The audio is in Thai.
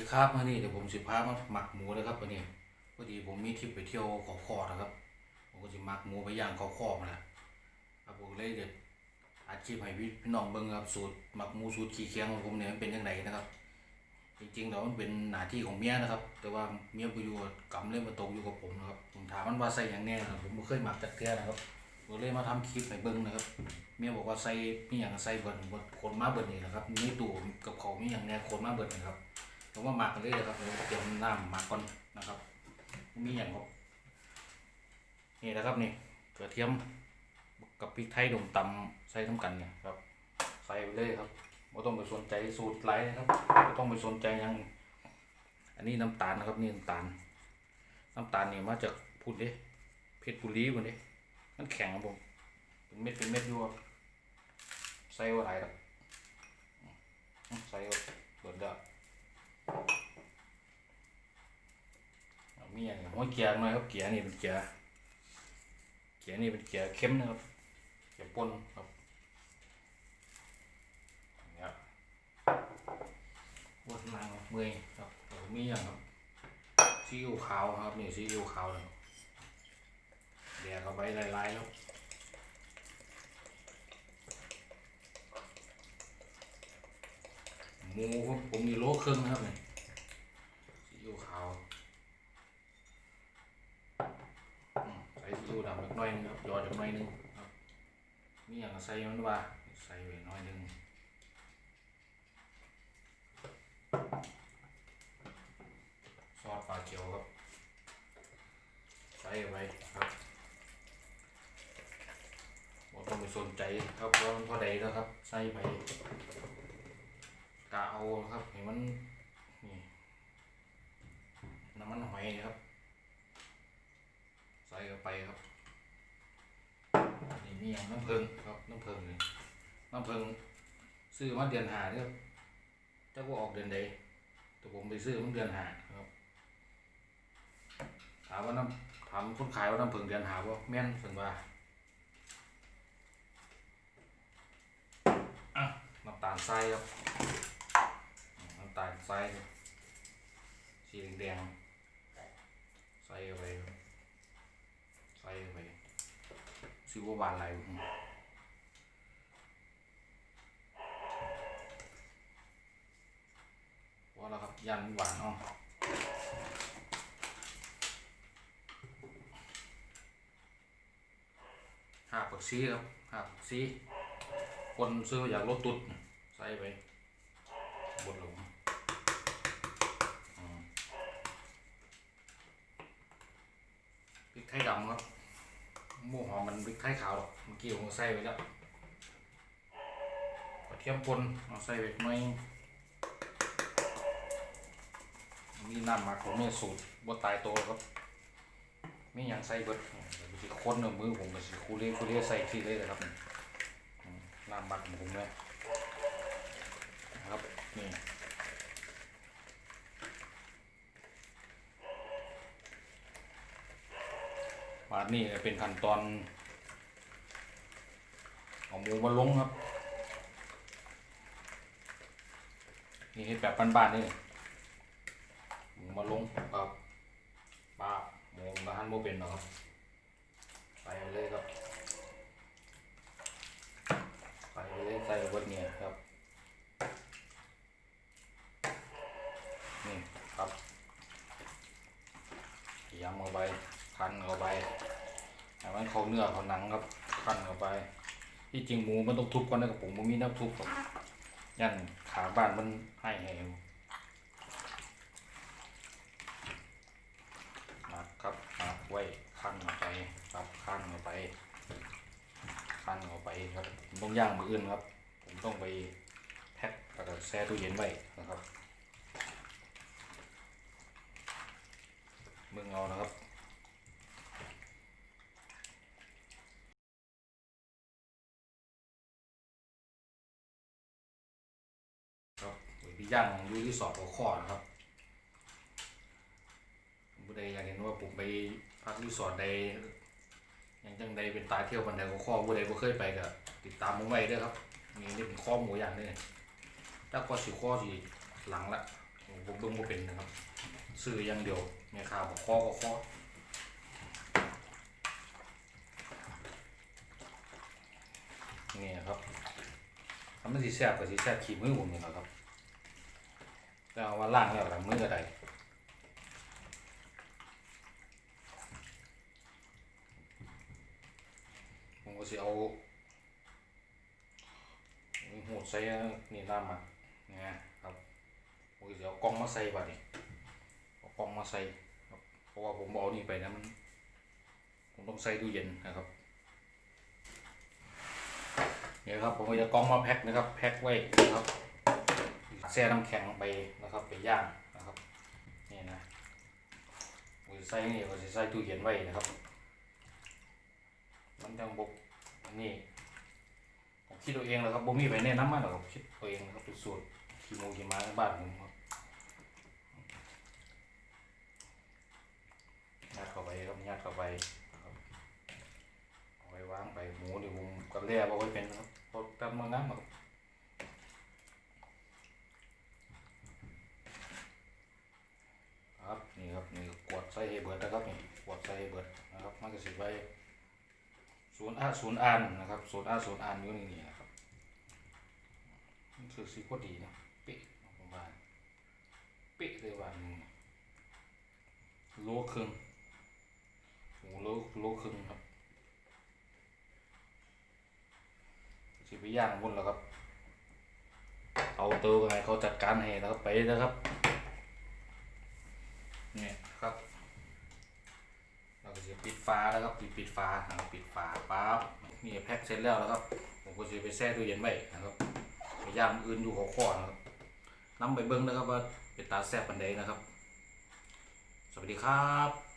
ดีครับวันนี้เดี๋ยวผมสิพามาหมักหมูนะครับวันนี้พอดีผมมีทริปไปเที่ยวเขาคอนะครับผมก็จะหมักหมูไปย่างเขาคอมาแหละครับผมเลยเดี๋ยวอาชีพให้พี่น้องเบิ่งครับสูตรหมักหมูสูตรขี้เคียงของผมเนี่ยมันเป็นยังไงนะครับ จริงๆแล้วมันเป็นหน้าที่ของเมียนะครับ แต่ว่าเมียไปอยู่กับกำเล่มาตกอยู่กับผมนะครับผมถามมันว่าใส่อย่างแน่นะผมไม่เคยหมักจักเทือนะครับผมเลยมาทำคลิปให้เบิ่งนะครับเมียบอกว่าใส่มีอย่างใส่เบิดเบิดคนมาเบิดนี่แหละครับในตู้กับเขามีอย่างแน่คนมาเบิดนะครับ ผมว่าหมักกันเลยนะครับผมเตรียมน้ำหมักก่อนนะครับ มีอย่างครับนี่นะครับนี่กระเทียมกับพริกไทยดงตำใส่ทั้งกันเนี่ยครับ ใส่ไปเลยครับไม่ต้องไปสนใจสูตรไรนะครับไม่ต้องไปสนใจยัง อันนี้น้ำตาลนะครับนี่น้ำตาล น้ำตาลนี่มาจากพูดดิเพชรบุรีวันนี้มันแข็งครับผมเป็นเม็ดเป็นเม็ดอยู่ครับใส่ว่าไรครับใส่ว่าเบิดเด้อ เอา มีอย่างหัวเกียร์หน่อยครับเกียร์นี่เป็นเกียร์เกียร์นี่เป็นเกียร์เข้มนะครับเกียร์ป่นครับเนี่ยปวดหลังเมื่อยครับเอมีอย่างครับซีอิ๊วขาวครับนี่ซีอิ๊วขาวเลยเดี๋ยวเอาไปลายๆแล้วหมูผมมีโลเครึ่องนะครับเนี่ซีอิ๊วขาว อืมใส่ซีอิ๊วดำเล็กน้อยนึงครับหยอดเล็ก น้อยนึงครับมีอย่างใส่มันว่าใส่ไปน้อยนึงซอสปลาเขียวครับใส่ไปครับบ่ต้องไปสนใจครับว่ามันพอใดแล้วครับใส่ไปกะเอาครับให้มันนี่น้ำมันหอยครับ ใส่เข้าไปครับ มีอย่างน้ำผึ้งครับน้ำผึ้งนี่น้ำผึ้งซื้อมาเดือนหาเนี่ยครับจะว่าออกเดือนใดแต่ผมไปซื้อมันเดือนหาครับถามว่าน้ำถามคนขายว่าน้ำผึ้งเดือนหาว่าแม่นสันว่าอะน้ำตาลทรายครับน้ำตาลทรายสีแดงๆใส่เข้าไปครับใส่ไป ซิวหวานไหลผมว่าแล้วครับยันหวานเนาะหาผักซีครับหาผักซีคนซื้ออยากลดตุดใส่ไปบดลงพริกไทยดำครับ หมูหอมมันพริกไทยขาวหรอกเมื่อกี้ผมใส่ไปแล้วกระเทียมป่นเอาใส่ไปหน่อยมีน้ำหมักของเม่สูตรบ่ตายตัวครับมีอย่างใส่เบิดเดี๋ยวสิคนเอามือผมก็สิคูเล่คูเล่ใส่ที่เลยนะครับน้ำหมักของผมเนี่ยนะครับนี่าดนี้เป็นขั้นตอนเอาหมูมาลงครับ นี่เฮ็ดแบบบ้านๆนี่หมูมาลงครับปลาหมูมาหั่นโมเป็นหรอกครับใส่ไปเลยครับใส่ไปเลยใส่เบิดเนี่ยครับนี่ครับยำเข้าไป คั้นเข้าไปให้มันเข้าเนื้อเข้าหนังครับคั้นเข้าไป ที่จริงหมูมันต้องทุบก่อนนะครับผมมันมีน้ำทุบครับยันขาบ้านมันให้แหวมักครับมักไว้ขั้นเข้าไปครับขั้นเข้าไปขั้นเข้าไปครับผมต้องย่างมืออื่นครับ ผมต้องไปแพ็คแล้วก็แช่ตู้เย็นไว้นะครับมึงเอานะครับีย่างอยู่ที่สอบหัวข้อนะครับผู้ใดอยากเห็นว่าผมไปพักรีสอร์ทใดอย่างจังใดเป็นตาเที่ยวบันไดหัวข้อผู้ใดบ่เคยไปก็ติดตามผมไว้ด้วยครับมีนี่เป็นข้อมูอย่างนึงถ้าข้อสิข้อสิหลังละโอ้ผมเบิ่งบ่เป็นนะครับซื้ออย่างเดียวแม่ค้าบอกคอก็คอนี่ครับทำมันสิแซ่บก็สิแซ่บขี้มือผมนี่แหละครับ แต่เอาว่าล่างแล้วล่ะมืออะไรผมก็สิเอาหูใส่นี่น้ำมาเนี่ยครับผมก็สิเอากล้องมาใส่บัดนี้เอากล้องมาใส่เพราะว่าผมเอานี่ไปนะมันผมต้องใส่ตู้เย็นนะครับเนี่ยครับผมก็จะกล้องมาแพ็คนะครับ แพ็คไว้นะครับ แช่น้ำแข็งไปนะครับไปย่างนะครับนี่นะผมจะใส่นี่ก็จะใส่ตู้เย็นไว้นะครับ มันจังบกอันนี้ผมคิดตัวเองแหละครับผมมีไปแนะนำมาหรอกครับคิดตัวเองนะครับเป็นสูตรขี้โมขี้ม้าในบ้านผมครับยัดเข้าไปครับยัดเข้าไปเอาไว้วางไปหมูเดี๋ยวผมก็เลี้ยเอาไว้เป็นนะครับพราะตามมาน้ำครับครับนี่ครับนี่กวดใส่ให้เบิร์ดนะครับนี่กวดใส่เบิร์ดนะครับมันก็สิไว้ศูนย์อาศูนย์อันนะครับศูนย์อาศูนย์อันอยู่ในนี่นะครับมันคือสีก็ดีนะเป๊ะผมว่าเป๊ะเลยว่าโลครึ่งหมูโลโลครึ่งครับสิไปย่างบนแล้วครับ เอาเตอไงเขาจัดการให้แล้วไปนะครับ เนี่ยครับ ปิดฟ้าแล้วก็ปิดปิดฟ้านะครับปิดฝาปั๊บนี่แพ็คเสร็จแล้วแล้วครับผมก็จะไปแช่ตู้เย็นไว้นะครับไปย่างอื่นอยู่หัวข้อนะครับน้ำใบเบิ้งนะครับว่าเป็นตาแซ่บปันใดนะครับ สวัสดีครับ